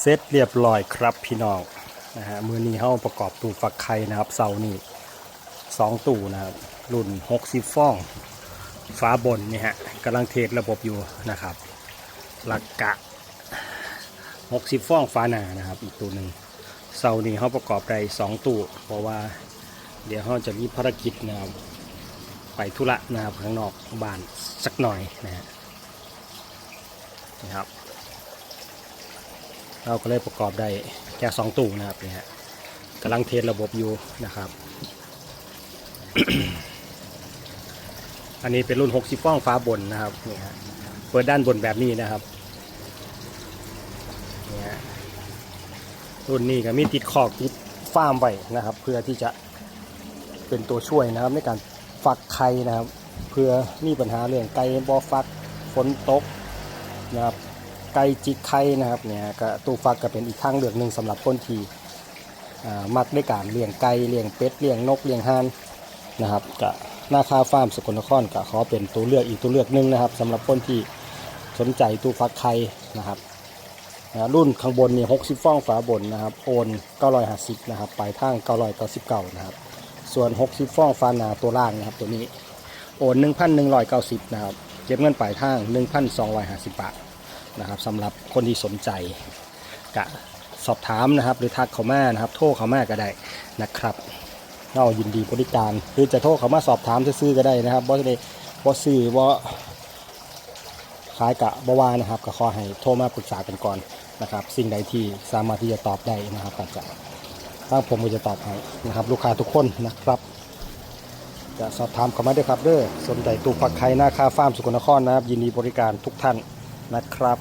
เสร็จเรียบร้อยครับพี่น้องนะฮะมือนี้เขาประกอบตู้ฟักไข่นะครับเสานี่สองตู้นะครับรุ่น 60ฟองฟ้าบนนี่ฮะกำลังเทสระบบอยู่นะครับหลักกะ 60ฟองฟ้าหนานะครับอีกตู้หนึ่งเสานี้เขาประกอบได้สองตู้เพราะว่าเดี๋ยวเขาจะมีภารกิจนะครับไปธุระนะครับข้างนอกบ้านสักหน่อยนะฮะนี่ครับ เราก็เลยประกอบได้แค่สองตู้นะครับนี่ฮะกำลังเทสระบบอยู่นะครับ อันนี้เป็นรุ่น 60ฟ้องฟ้าบนนะครับนี่ฮะเปิดด้านบนแบบนี้นะครับนี่ฮะรุ่นนี้ก็มีติดขอบติดฟ้ามไว้นะครับ เพื่อที่จะเป็นตัวช่วยนะครับ ในการฟักไข่นะครับ เพื่อมีปัญหาเรื่องไก่บอฟักฝนตกนะครับ ไก่จิกไข่นะครับเนี่ยก็ตู้ฟักก็เป็นอีกทางเลือกหนึ่งสำหรับคนที่มักในการเลี้ยงไก่เลี้ยงเป็ดเลี้ยงนกเลี้ยงห่านนะครับก็หน้าคาฟาร์มสกลนครก็ขอเป็นตัวเลือกอีกตัวเลือกหนึ่งนะครับสำหรับคนที่สนใจตู้ฟักไข่นะครับรุ่นข้างบนนี่60 ฟองฝาบนนะครับ โอน 950 นะครับ ปลายทาง 999 นะครับ ส่วน 60 ฟองฝาหนาตัวล่างนะครับ ตัวนี้ โอน 1,190 นะครับ เก็บเงินปลายทาง 1,250 บาท นะครับสำหรับคนที่สนใจกะสอบถามนะครับ หรือทักเขามานะครับ โทรเขามาก็ได้นะครับเรายินดีบริการหรือจะโทรเขามาสอบถามซื้อๆก็ได้นะครับบ่ได้บ่ซื้อบ่ขายกะบ่ว่านะครับก็ขอให้โทรมาปรึกษากันก่อนนะครับ สิ่งใดที่สามารถที่จะตอบได้นะครับก็จะทางผมก็จะตอบให้นะครับ ลูกค้าทุกคนนะครับ จะสอบถามเขามาด้วยครับเด้อสนใจตู้ฟักไข่หน้าคาฟาร์มสุขนครนะครับ ยินดีบริการทุกท่าน นะครับ